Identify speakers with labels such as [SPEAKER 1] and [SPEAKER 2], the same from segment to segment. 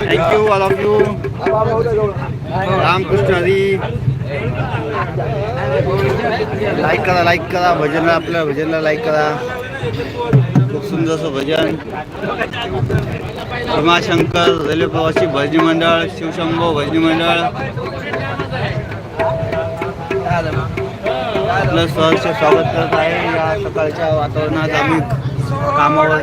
[SPEAKER 1] Thank you all of you Ramakrishna Hari. Like करा like करा. भजनला आपल्या भजनला लाईक करा. खूप सुंदरसं भजन. रमाशंकर रेल्वे प्रवासी भजनी मंडळ शिवशंभो भजनी मंडळ. आपलं सहर्ष स्वागत करत आहे या सकाळच्या वातावरणात. आम्ही कामावर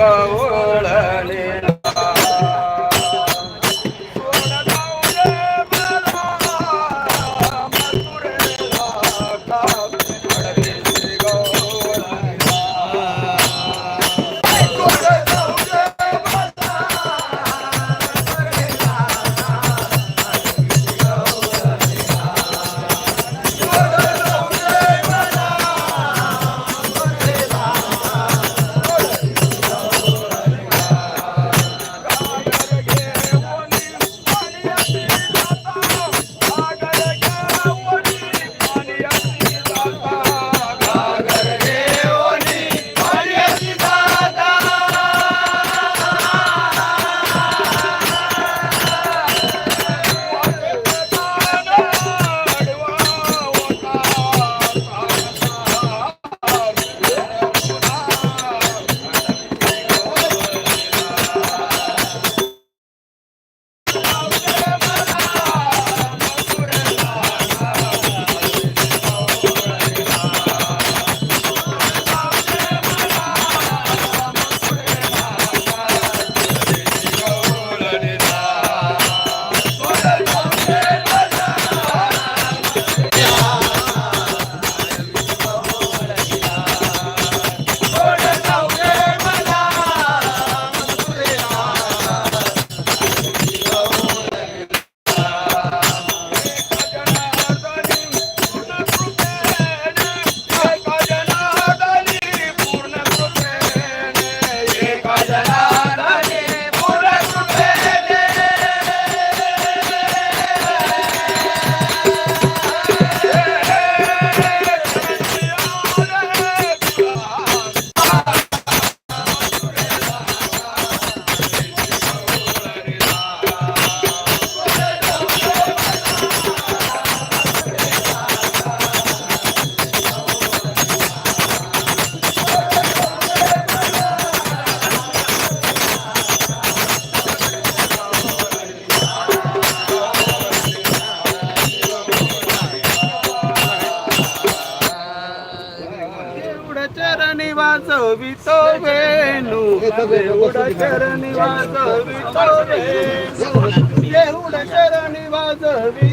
[SPEAKER 2] go. वाजवितो वेणू एवढ चरणी वाजवितो वेणू एवढ चरणी वाजवितो